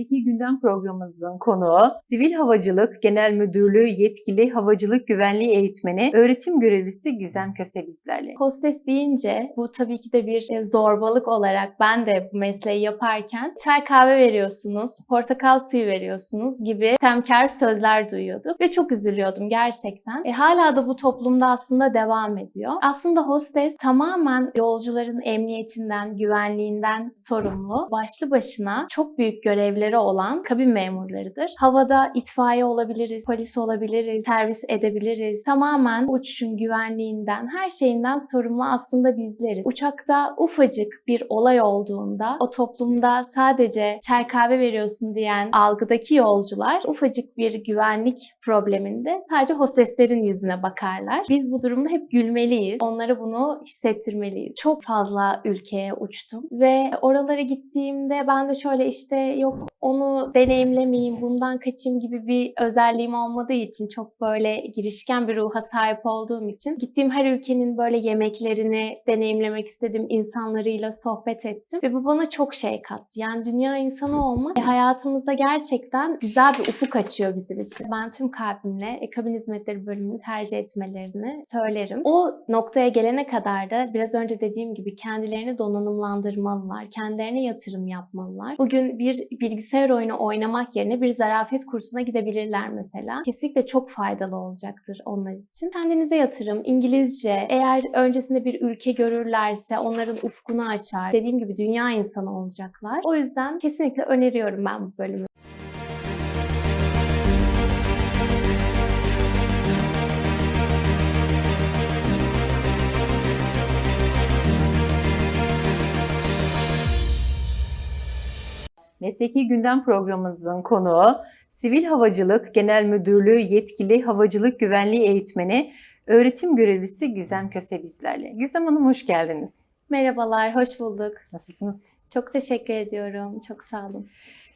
Mesleki Gündem programımızın konuğu Sivil Havacılık Genel Müdürlüğü Yetkili Havacılık Güvenliği Eğitmeni Öğretim Görevlisi Gizem Köse bizlerle. Hostes deyince bu tabii ki de bir e, zorbalık olarak ben de bu mesleği yaparken çay kahve veriyorsunuz, portakal suyu veriyorsunuz gibi temkar sözler duyuyorduk ve çok üzülüyordum gerçekten. E, hala da bu toplumda aslında devam ediyor. Aslında hostes tamamen yolcuların emniyetinden, güvenliğinden sorumlu. Başlı başına çok büyük görevleri olan kabin memurlarıdır. Havada itfaiye olabiliriz, polis olabiliriz, servis edebiliriz. Tamamen uçuşun güvenliğinden, her şeyinden sorumlu aslında bizleriz. Uçakta ufacık bir olay olduğunda o toplumda sadece çay kahve veriyorsun diyen algıdaki yolcular ufacık bir güvenlik probleminde sadece hosteslerin yüzüne bakarlar. Biz bu durumda hep gülmeliyiz. Onlara bunu hissettirmeliyiz. Çok fazla ülkeye uçtum ve oralara gittiğimde ben de şöyle işte yok onu deneyimlemeyeyim, bundan kaçayım gibi bir özelliğim olmadığı için çok böyle girişken bir ruha sahip olduğum için gittiğim her ülkenin böyle yemeklerini deneyimlemek istedim, insanlarıyla sohbet ettim ve bu bana çok şey kattı. Yani dünya insanı olmak hayatımızda gerçekten güzel bir ufuk açıyor bizim için. Ben tüm kalbimle e, kabin hizmetleri bölümünü tercih etmelerini söylerim. O noktaya gelene kadar da biraz önce dediğim gibi kendilerini donanımlandırmalılar, kendilerine yatırım yapmalılar. Bugün bir bilgisayar oyunu oynamak yerine bir zarafet kursuna gidebilirler mesela. Kesinlikle çok faydalı olacaktır onlar için. Kendinize yatırım, İngilizce, eğer öncesinde bir ülke görürlerse onların ufkunu açar. Dediğim gibi dünya insanı olacaklar. O yüzden kesinlikle öneriyorum ben bu bölümü. Mesleki Gündem programımızın konuğu Sivil Havacılık Genel Müdürlüğü Yetkili Havacılık Güvenliği Eğitmeni Öğretim Görevlisi Gizem Köse bizlerle. Gizem Hanım hoş geldiniz. Merhabalar, hoş bulduk. Nasılsınız? Çok teşekkür ediyorum. Çok sağ olun.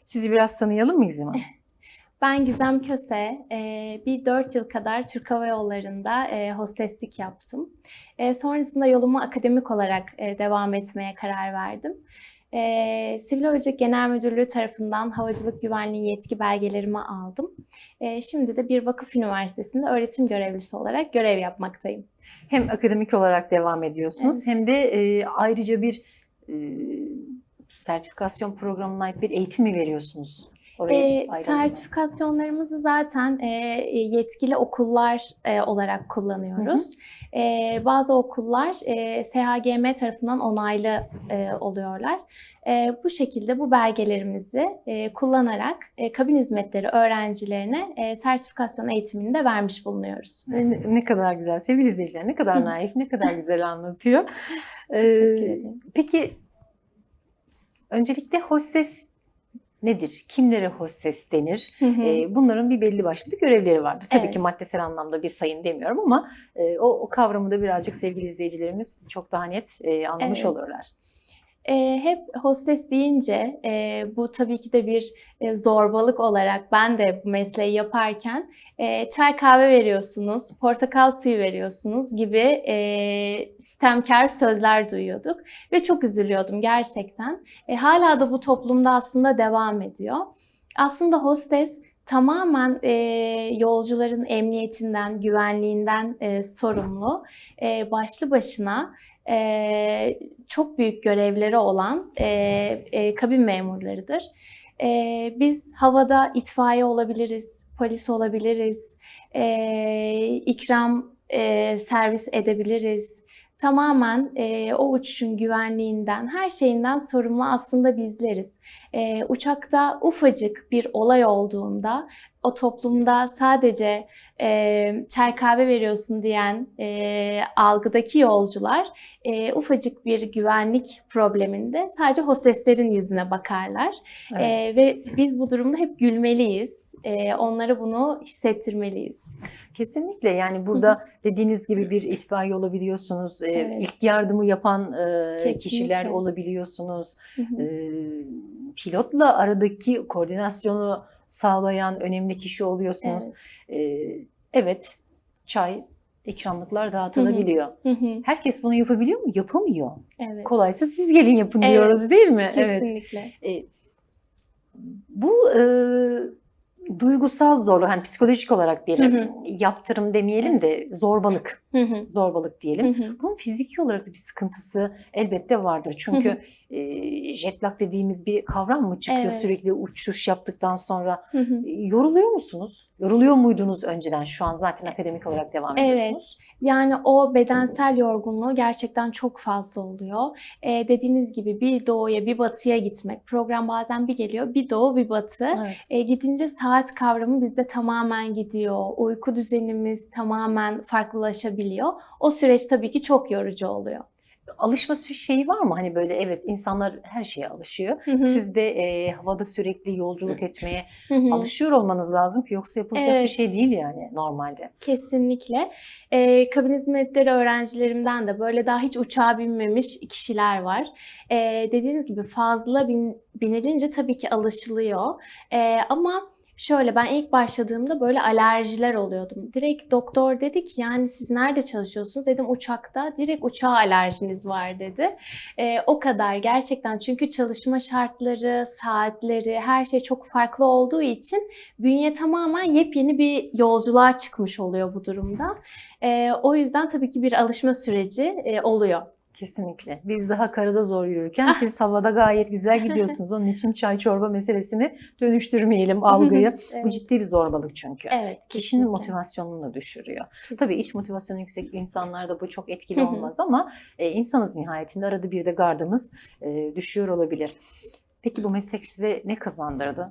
Sizi biraz tanıyalım mı Gizem Hanım? Ben Gizem Köse. Ee, Bir 4 yıl kadar Türk Hava Yolları'nda e, hosteslik yaptım. E, Sonrasında yoluma akademik olarak e, devam etmeye karar verdim. E, Sivil Havacılık Genel Müdürlüğü tarafından havacılık güvenliği yetki belgelerimi aldım. E, Şimdi de bir vakıf üniversitesinde öğretim görevlisi olarak görev yapmaktayım. Hem akademik olarak devam ediyorsunuz hem de e, ayrıca bir e, sertifikasyon programına ait bir eğitim mi veriyorsunuz? E, sertifikasyonlarımızı zaten e, yetkili okullar e, olarak kullanıyoruz. E, bazı okullar e, SHGM tarafından onaylı e, oluyorlar. E, bu şekilde bu belgelerimizi e, kullanarak e, kabin hizmetleri öğrencilerine e, sertifikasyon eğitimini de vermiş bulunuyoruz. Ne, ne kadar güzel. Sevgili izleyiciler ne kadar naif, ne kadar güzel anlatıyor. Teşekkür ederim. Peki öncelikle hostes nedir? Kimlere hostes denir? Hı hı. Ee, bunların bir belli başlı bir görevleri vardır. Tabii Evet. ki maddesel anlamda bir sayın demiyorum ama e, o, o kavramı da birazcık sevgili izleyicilerimiz çok daha net e, anlamış Evet. olurlar. E, hep hostes deyince e, bu tabii ki de bir e, zorbalık olarak ben de bu mesleği yaparken e, çay kahve veriyorsunuz, portakal suyu veriyorsunuz gibi e, sistemkar sözler duyuyorduk ve çok üzülüyordum gerçekten. E, hala da bu toplumda aslında devam ediyor. Aslında hostes tamamen e, yolcuların emniyetinden, güvenliğinden e, sorumlu. E, başlı başına e, çok büyük görevleri olan e, e, kabin memurlarıdır. E, biz havada itfaiye olabiliriz, polis olabiliriz, e, ikram e, servis edebiliriz. Tamamen e, o uçuşun güvenliğinden, her şeyinden sorumlu aslında bizleriz. E, uçakta ufacık bir olay olduğunda o toplumda sadece e, çay kahve veriyorsun diyen e, algıdaki yolcular e, ufacık bir güvenlik probleminde sadece hosteslerin yüzüne bakarlar. Evet. E, ve biz bu durumda hep gülmeliyiz. E, onlara bunu hissettirmeliyiz. Kesinlikle yani burada dediğiniz gibi bir itfaiye olabiliyorsunuz, e, Evet. ilk yardımı yapan e, Kesinlikle. kişiler olabiliyorsunuz, e, pilotla aradaki koordinasyonu sağlayan önemli kişi oluyorsunuz. Evet. E, evet, çay, ikramlıklar dağıtılabiliyor. Hı hı. Herkes bunu yapabiliyor mu? Yapamıyor. Evet. Kolaysa siz gelin yapın Evet, diyoruz değil mi? Kesinlikle. Evet. E, Bu e, duygusal zorluk, hani psikolojik olarak bir Hı hı. yaptırım demeyelim de zorbalık, Hı hı. zorbalık diyelim. Hı hı. Bunun fiziki olarak da bir sıkıntısı elbette vardır. Çünkü e, jet lag dediğimiz bir kavram mı çıkıyor Evet. sürekli uçuş yaptıktan sonra? Hı hı. E, Yoruluyor musunuz? Yoruluyor muydunuz önceden? Şu an zaten akademik olarak devam Evet. ediyorsunuz. Yani o bedensel yorgunluğu gerçekten çok fazla oluyor. Ee, dediğiniz gibi bir doğuya bir batıya gitmek. Program bazen bir geliyor bir doğu bir batı. Evet. E, gidince saat kavramı bizde tamamen gidiyor. Uyku düzenimiz tamamen farklılaşabiliyor. O süreç tabii ki çok yorucu oluyor. Alışma şeyi var mı? Hani böyle evet insanlar her şeye alışıyor. Hı hı, Siz de e, havada sürekli yolculuk etmeye hı hı. alışıyor olmanız lazım ki yoksa yapılacak bir Evet. şey değil yani normalde. Kesinlikle. Ee, kabin hizmetleri öğrencilerimden de böyle daha hiç uçağa binmemiş kişiler var. Ee, dediğiniz gibi fazla bin, binilince tabii ki alışılıyor. Ee, ama şöyle ben ilk başladığımda böyle alerjiler oluyordum. Direkt doktor dedi ki yani siz nerede çalışıyorsunuz? Dedim uçakta. Direkt uçağa alerjiniz var dedi. Ee, o kadar gerçekten çünkü çalışma şartları, saatleri her şey çok farklı olduğu için bünye tamamen yepyeni bir yolculuğa çıkmış oluyor bu durumda. Ee, o yüzden tabii ki bir alışma süreci e, oluyor. Kesinlikle. Biz daha karada zor yürürken siz havada gayet güzel gidiyorsunuz. Onun için çay çorba meselesini dönüştürmeyelim algıyı. Bu Evet. ciddi bir zorbalık çünkü. Evet, Kişinin kesinlikle. motivasyonunu da düşürüyor. Kesinlikle. Tabii iç motivasyonu yüksek insanlarda bu çok etkili olmaz ama e, insanız nihayetinde arada bir de gardımız e, düşüyor olabilir. Peki bu meslek size ne kazandırdı?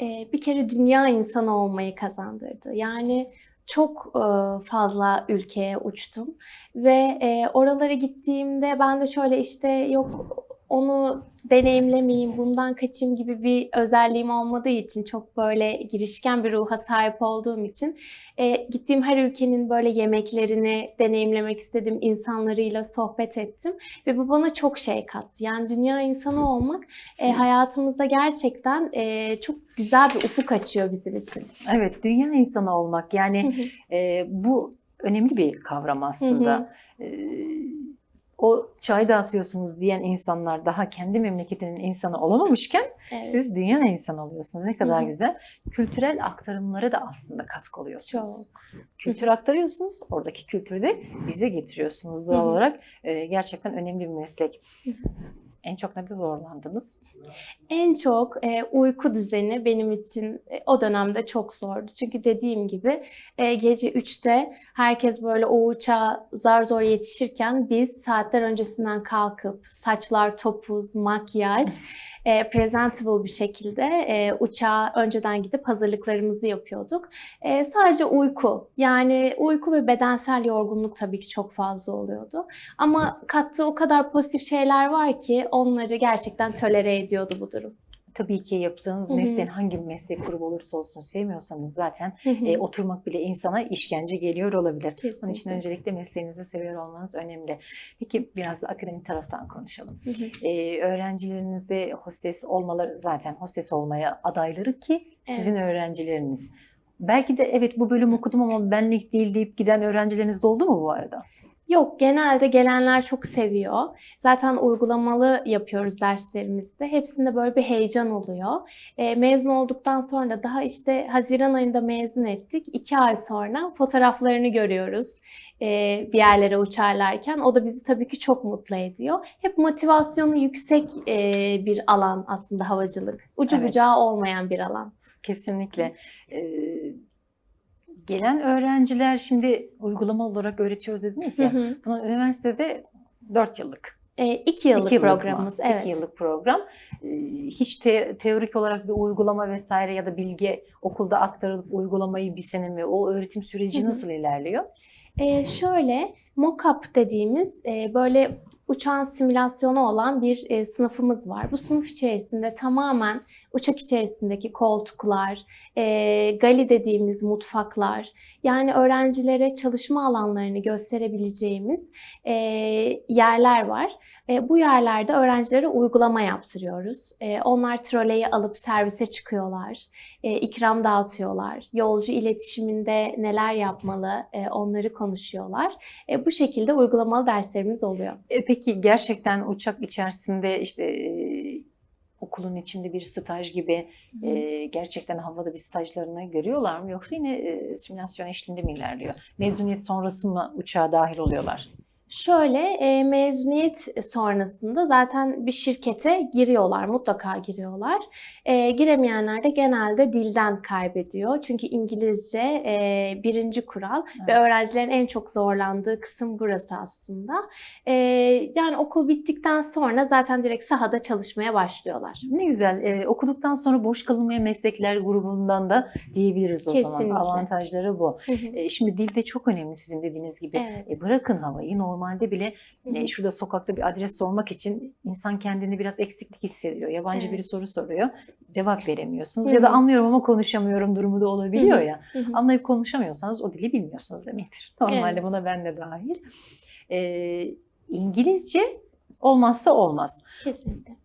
Ee, bir kere dünya insanı olmayı kazandırdı. Yani çok e, fazla ülkeye uçtum ve e, oralara gittiğimde ben de şöyle işte yok onu deneyimlemeyeyim, bundan kaçayım gibi bir özelliğim olmadığı için çok böyle girişken bir ruha sahip olduğum için e, gittiğim her ülkenin böyle yemeklerini deneyimlemek istedim, insanlarıyla sohbet ettim ve bu bana çok şey kattı. Yani dünya insanı olmak e, hayatımızda gerçekten e, çok güzel bir ufuk açıyor bizim için. Evet, dünya insanı olmak yani e, bu önemli bir kavram aslında. E, o çay dağıtıyorsunuz diyen insanlar daha kendi memleketinin insanı olamamışken Evet. siz dünya insanı oluyorsunuz. Ne kadar Hı hı. güzel. Kültürel aktarımlara da aslında katkı oluyorsunuz. Kültür aktarıyorsunuz, oradaki kültürü de bize getiriyorsunuz doğal Hı hı. olarak. E, gerçekten önemli bir meslek. En çok nerede zorlandınız? En çok e, uyku düzeni benim için e, o dönemde çok zordu. Çünkü dediğim gibi e, gece 3'te herkes böyle o uçağa zar zor yetişirken biz saatler öncesinden kalkıp saçlar topuz, makyaj, e, presentable bir şekilde e, uçağa önceden gidip hazırlıklarımızı yapıyorduk. E, sadece uyku yani uyku ve bedensel yorgunluk tabii ki çok fazla oluyordu. Ama kattığı o kadar pozitif şeyler var ki onları gerçekten tolere ediyordu bu durum. Tabii ki yaptığınız Hı hı. mesleğin hangi meslek grubu olursa olsun sevmiyorsanız zaten Hı hı. e, oturmak bile insana işkence geliyor olabilir. Onun için Kesinlikle. öncelikle mesleğinizi seviyor olmanız önemli. Peki biraz da akademik taraftan konuşalım. Hı hı. Ee, öğrencilerinize hostes olmaları zaten hostes olmaya adayları ki sizin öğrencileriniz. Belki de evet bu bölüm okudum ama benlik değil deyip giden öğrencileriniz de oldu mu bu arada? Yok, genelde gelenler çok seviyor. Zaten uygulamalı yapıyoruz derslerimizde. Hepsinde böyle bir heyecan oluyor. E, mezun olduktan sonra da daha işte Haziran ayında mezun ettik. İki ay sonra fotoğraflarını görüyoruz e, bir yerlere uçarlarken. O da bizi tabii ki çok mutlu ediyor. Hep motivasyonu yüksek e, bir alan aslında havacılık. Ucu Evet. bucağı olmayan bir alan. Kesinlikle. Ee, gelen öğrenciler şimdi uygulama olarak öğretiyoruz dediniz ya. hı. Üniversitede 4 yıllık. E, iki yıllık İki yıllık mı? programımız. İki Evet. yıllık program. Ee, Hiç te- teorik olarak bir uygulama vesaire ya da bilgi okulda aktarılıp uygulamayı bir sene mi? O öğretim süreci Hı hı. nasıl ilerliyor? Ee, şöyle mock-up dediğimiz e, böyle uçağın simülasyonu olan bir e, sınıfımız var. Bu sınıf içerisinde tamamen uçak içerisindeki koltuklar, e, gali dediğimiz mutfaklar, yani öğrencilere çalışma alanlarını gösterebileceğimiz e, yerler var. E, bu yerlerde öğrencilere uygulama yaptırıyoruz. E, onlar troleyi alıp servise çıkıyorlar, e, ikram dağıtıyorlar, yolcu iletişiminde neler yapmalı e, onları konuşuyorlar. E, bu şekilde uygulamalı derslerimiz oluyor. E, peki gerçekten uçak içerisinde işte okulun içinde bir staj gibi e, gerçekten havada bir stajlarını görüyorlar mı? Yoksa yine e, simülasyon eşliğinde mi ilerliyor? Mezuniyet sonrası mı uçağa dahil oluyorlar? Şöyle e, mezuniyet sonrasında zaten bir şirkete giriyorlar, mutlaka giriyorlar. E, giremeyenler de genelde dilden kaybediyor. Çünkü İngilizce e, birinci kural ve Evet. öğrencilerin en çok zorlandığı kısım burası aslında. E, yani okul bittikten sonra zaten direkt sahada çalışmaya başlıyorlar. Ne güzel. E, okuduktan sonra boş kalınmayan meslekler grubundan da diyebiliriz o zaman. Kesinlikle. Avantajları bu. E, şimdi dil de çok önemli sizin dediğiniz gibi. Evet. E, bırakın havayı. Normalde bile Hı hı. e, şurada sokakta bir adres sormak için insan kendini biraz eksiklik hissediyor. Yabancı Evet. biri soru soruyor. Cevap veremiyorsunuz. Hı Ya da anlıyorum ama konuşamıyorum durumu da olabiliyor Hı hı. ya. Hı hı. Anlayıp konuşamıyorsanız o dili bilmiyorsunuz demektir. Normalde Evet. buna ben de dahil. E, İngilizce olmazsa olmaz. Kesinlikle.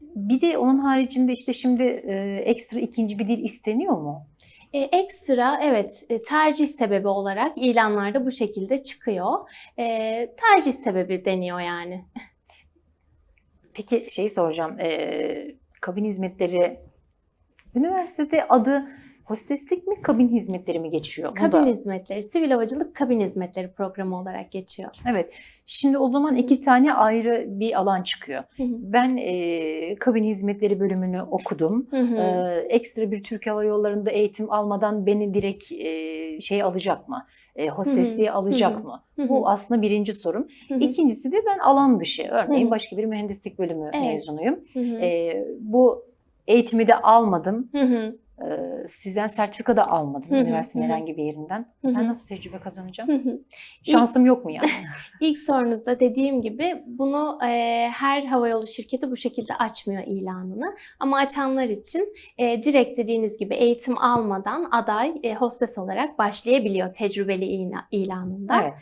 Bir de onun haricinde işte şimdi e, ekstra ikinci bir dil isteniyor mu? E, ekstra evet e, tercih sebebi olarak ilanlarda bu şekilde çıkıyor. E, tercih sebebi deniyor yani. Peki şeyi soracağım. e, kabin hizmetleri üniversitede adı hosteslik mi kabin hizmetleri mi geçiyor? Bu Kabin da- hizmetleri, sivil havacılık kabin hizmetleri programı olarak geçiyor. Evet. Şimdi o zaman iki tane ayrı bir alan çıkıyor. Hı hı. Ben e, kabin hizmetleri bölümünü okudum. Hı hı. Ee, ekstra bir Türk Hava Yolları'nda eğitim almadan beni direkt e, şey alacak mı? E, hostesliğe alacak hı hı. mı? Hı hı. Bu aslında birinci sorum. Hı hı. İkincisi de ben alan dışı. Örneğin Hı hı. başka bir mühendislik bölümü Evet. mezunuyum. Hı hı. E, bu eğitimi de almadım. Hı hı. Sizden sertifika da almadım Hı hı, üniversitenin hı herhangi bir yerinden. Hı hı. Ben nasıl tecrübe kazanacağım? Hı hı. Şansım yok mu yani? İlk sorunuzda dediğim gibi bunu e, her havayolu şirketi bu şekilde açmıyor ilanını. Ama açanlar için e, direkt dediğiniz gibi eğitim almadan aday e, hostes olarak başlayabiliyor tecrübeli ila- ilanında. evet.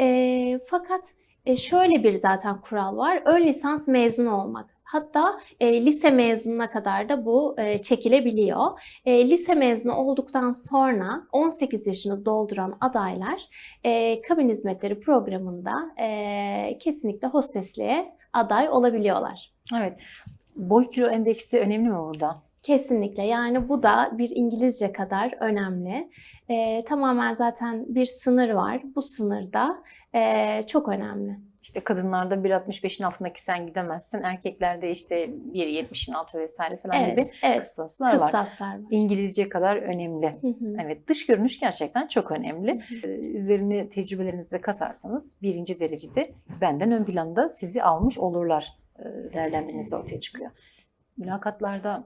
E, fakat e, şöyle bir zaten kural var. Ön lisans mezunu olmak. Hatta e, lise mezununa kadar da bu e, çekilebiliyor. E, lise mezunu olduktan sonra 18 yaşını dolduran adaylar e, kabin hizmetleri programında e, kesinlikle hostesliğe aday olabiliyorlar. Evet. Boy kilo endeksi önemli mi burada? Kesinlikle yani bu da bir İngilizce kadar önemli. E, tamamen zaten bir sınır var. Bu sınırda e, çok önemli. İşte kadınlarda 1.65'in altındaki sen gidemezsin. Erkeklerde işte 1.70'in altı vesaire falan gibi Evet, evet. kıstaslar var. Kıstaslar var. İngilizce kadar önemli. Hı hı. Evet dış görünüş gerçekten çok önemli. Hı hı. Ee, Üzerine tecrübelerinizi de katarsanız birinci derecede benden ön planda sizi almış olurlar e, değerlendirmeniz ortaya çıkıyor. Mülakatlarda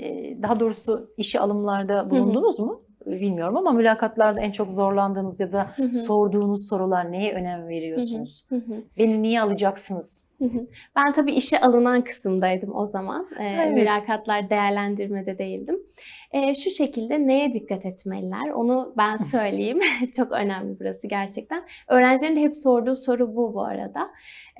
e, daha doğrusu işe alımlarda bulundunuz mu? Bilmiyorum ama mülakatlarda en çok zorlandığınız ya da Hı hı. sorduğunuz sorular neye önem veriyorsunuz? Hı hı. Beni niye alacaksınız? Ben tabii işe alınan kısımdaydım o zaman. Ee, Evet. Mülakatlar değerlendirmede değildim. Ee, şu şekilde neye dikkat etmeliler onu ben söyleyeyim. Çok önemli burası gerçekten. Öğrencilerin hep sorduğu soru bu bu arada.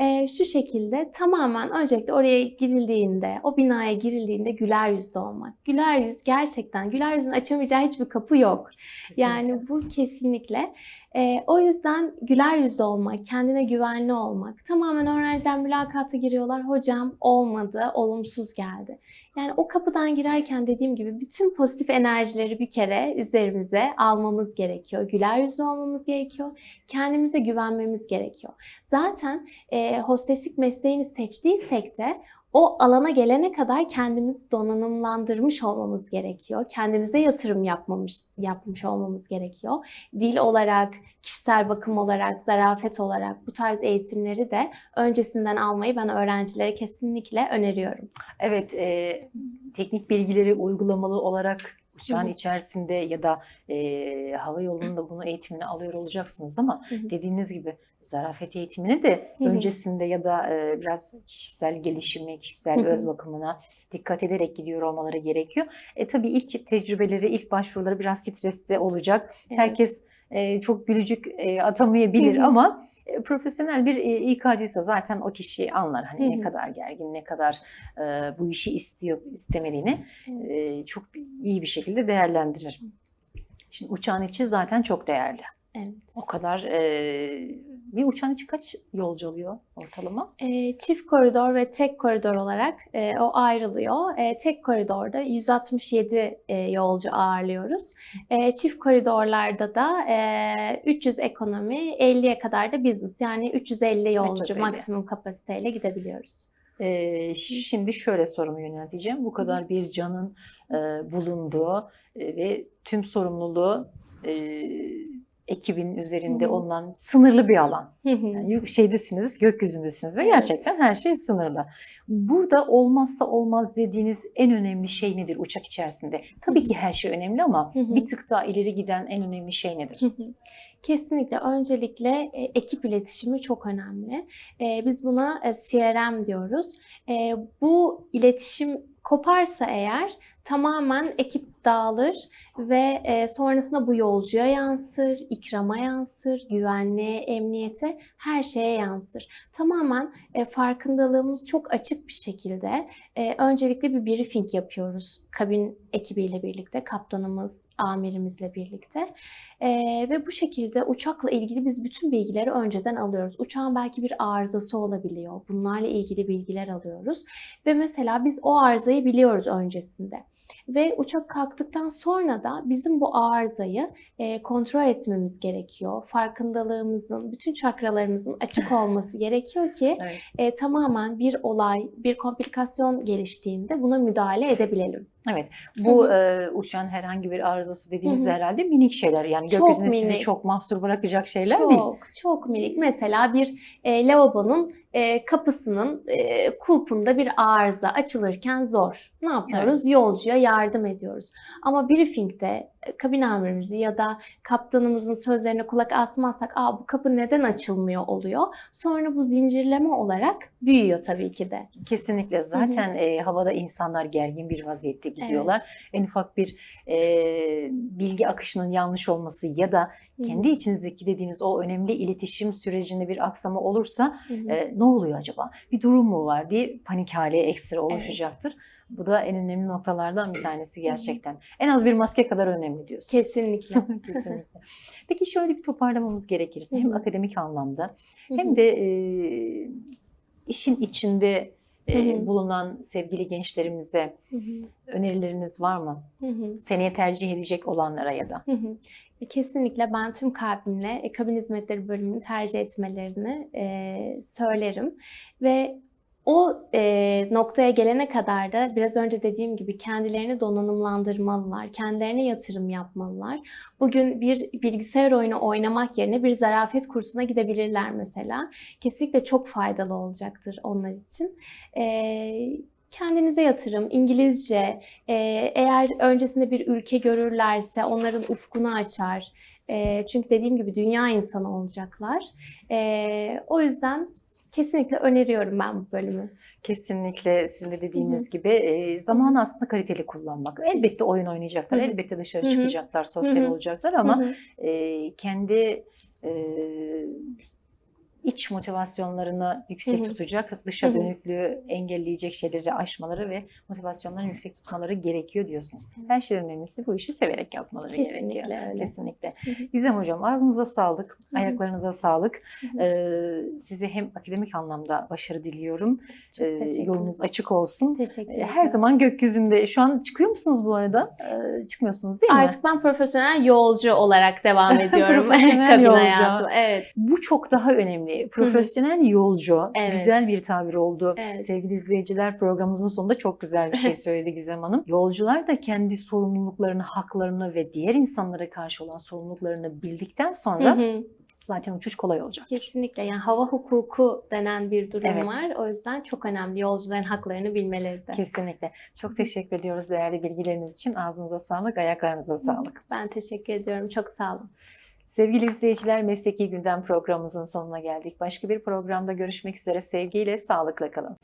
Ee, şu şekilde tamamen öncelikle oraya gidildiğinde, o binaya girildiğinde güler yüzlü olmak. Güler yüz gerçekten, güler yüzün açamayacağı hiçbir kapı yok. Yani bu kesinlikle. Ee, o yüzden güler yüzlü olmak, kendine güvenli olmak. Tamamen öğrenciler mülakata giriyorlar. Hocam olmadı, olumsuz geldi. Yani o kapıdan girerken dediğim gibi bütün pozitif enerjileri bir kere üzerimize almamız gerekiyor. Güler yüzlü olmamız gerekiyor. Kendimize güvenmemiz gerekiyor. Zaten e, hosteslik mesleğini seçtiysek de o alana gelene kadar kendimizi donanımlandırmış olmamız gerekiyor. Kendimize yatırım yapmamış, yapmış olmamız gerekiyor. Dil olarak, kişisel bakım olarak, zarafet olarak bu tarz eğitimleri de öncesinden almayı ben öğrencilere kesinlikle öneriyorum. Evet, e, teknik bilgileri uygulamalı olarak uçağın içerisinde ya da e, hava yolunda bunu eğitimini alıyor olacaksınız ama dediğiniz gibi zarafet eğitimini de Hı hı. öncesinde ya da e, biraz kişisel gelişimi, kişisel Hı hı. öz bakımına dikkat ederek gidiyor olmaları gerekiyor. E tabii ilk tecrübeleri, ilk başvuruları biraz stresli olacak. Evet. Herkes e, çok gülücük e, atamayabilir Hı hı. ama e, profesyonel bir e, İK'cıysa zaten o kişi anlar hani Hı ne kadar gergin, ne kadar e, bu işi istiyor, istemediğini e, çok iyi bir şekilde değerlendirir. Şimdi uçağın içi zaten çok değerli. Evet. O kadar e, bir uçağın içi kaç yolcu alıyor ortalama? E, çift koridor ve tek koridor olarak e, o ayrılıyor. E, tek koridorda 167 e, yolcu ağırlıyoruz. E, çift koridorlarda da e, 300 ekonomi, 50'ye kadar da business yani 350 yolcu 350. maksimum kapasiteyle gidebiliyoruz. Ee, şimdi şöyle sorumu yönelteceğim. Bu kadar bir canın e, bulunduğu e, ve tüm sorumluluğu e, ekibin üzerinde Hı hı. olunan sınırlı bir alan. Hı hı. Yani şeydesiniz, gökyüzündesiniz ve gerçekten her şey sınırlı. Burada olmazsa olmaz dediğiniz en önemli şey nedir uçak içerisinde? Tabii ki her şey önemli ama Hı hı. bir tık daha ileri giden en önemli şey nedir? Hı hı. Kesinlikle. Öncelikle e, ekip iletişimi çok önemli. E, biz buna e, CRM diyoruz. E, bu iletişim koparsa eğer tamamen ekip dağılır ve e, sonrasında bu yolcuya yansır, ikrama yansır, güvenliğe, emniyete, her şeye yansır. Tamamen e, farkındalığımız çok açık bir şekilde e, öncelikle bir briefing yapıyoruz kabin ekibiyle birlikte, kaptanımız, amirimizle birlikte. Ve bu şekilde uçakla ilgili biz bütün bilgileri önceden alıyoruz. Uçağın belki bir arızası olabiliyor. Bunlarla ilgili bilgiler alıyoruz. Ve mesela biz o arızayı biliyoruz öncesinde. Ve uçak kalktıktan sonra da bizim bu arızayı e, kontrol etmemiz gerekiyor. Farkındalığımızın, bütün çakralarımızın açık olması gerekiyor ki Evet. e, tamamen bir olay, bir komplikasyon geliştiğinde buna müdahale edebilelim. Evet. Bu Hı e, uçağın herhangi bir arızası dediğiniz Hı hı. herhalde minik şeyler. Yani Çok gökyüzünde sizi minik. çok mahsur bırakacak şeyler çok, değil. Çok minik. Mesela bir e, lavabonun e, kapısının e, kulpunda bir arıza açılırken zor. Ne yapıyoruz? Yolcuya yardım ediyoruz. Ama briefingde kabin amirimizi ya da kaptanımızın sözlerine kulak asmazsak Aa, bu kapı neden açılmıyor oluyor. Sonra bu zincirleme olarak büyüyor tabii ki de. Kesinlikle. Zaten e, havada insanlar gergin bir vaziyette gidiyorlar. En ufak bir e, bilgi akışının yanlış olması ya da Hı hı. kendi içinizdeki dediğiniz o önemli iletişim sürecinde bir aksama olursa Hı hı. e, ne oluyor acaba? Bir durum mu var diye panik hali ekstra oluşacaktır. Bu da en önemli noktalardan bir tanesi gerçekten. En az bir maske kadar önemli diyorsun. Kesinlikle. Kesinlikle. Peki şöyle bir toparlamamız gerekirse hem akademik anlamda hem de e, işin içinde e, bulunan sevgili gençlerimize önerileriniz var mı? Seneye tercih edecek olanlara ya da. Hı. Kesinlikle ben tüm kalbimle e, kabin hizmetleri bölümünü tercih etmelerini e, söylerim ve o e, noktaya gelene kadar da biraz önce dediğim gibi kendilerini donanımlandırmalılar, kendilerine yatırım yapmalılar. Bugün bir bilgisayar oyunu oynamak yerine bir zarafet kursuna gidebilirler mesela. Kesinlikle çok faydalı olacaktır onlar için. E, kendinize yatırım, İngilizce, ee, eğer öncesinde bir ülke görürlerse onların ufkunu açar. Ee, çünkü dediğim gibi dünya insanı olacaklar. Ee, o yüzden kesinlikle öneriyorum ben bu bölümü. Kesinlikle sizin de dediğiniz gibi e, zamanı aslında kaliteli kullanmak. Elbette oyun oynayacaklar, Hı hı. elbette dışarı Hı hı. çıkacaklar, sosyal Hı hı. olacaklar ama e, kendi e, iç motivasyonlarını yüksek Hı hı. tutacak, dışa Hı hı. dönüklüğü engelleyecek şeyleri aşmaları ve motivasyonlarını yüksek tutmaları gerekiyor diyorsunuz. Her şeyden önemlisi bu işi severek yapmaları gerekiyor. Kesinlikle öyle. Kesinlikle. Gizem Hocam ağzınıza sağlık, Hı hı. ayaklarınıza sağlık. Hı hı. Ee, size hem akademik anlamda başarı diliyorum. Çok Ee, yolunuz açık olsun. Teşekkür ederim. Her zaman gökyüzünde. Şu an çıkıyor musunuz bu arada? Ee, çıkmıyorsunuz değil mi? Artık ben profesyonel yolcu olarak devam ediyorum Profesyonel yolcu. hayatıma. Evet. Bu çok daha önemli. Profesyonel yolcu. Evet. Güzel bir tabir oldu. Evet. Sevgili izleyiciler programımızın sonunda çok güzel bir şey söyledi Gizem Hanım. Yolcular da kendi sorumluluklarını, haklarını ve diğer insanlara karşı olan sorumluluklarını bildikten Hı sonra hı. zaten uçuş kolay olacak. Kesinlikle. Yani hava hukuku denen bir durum Evet. var. O yüzden çok önemli yolcuların haklarını bilmeleri de. Kesinlikle. Çok teşekkür ediyoruz değerli bilgileriniz için. Ağzınıza sağlık, ayaklarınıza sağlık. Ben teşekkür ediyorum. Çok sağ olun. Sevgili izleyiciler, Mesleki Gündem programımızın sonuna geldik. Başka bir programda görüşmek üzere. Sevgiyle, sağlıkla kalın.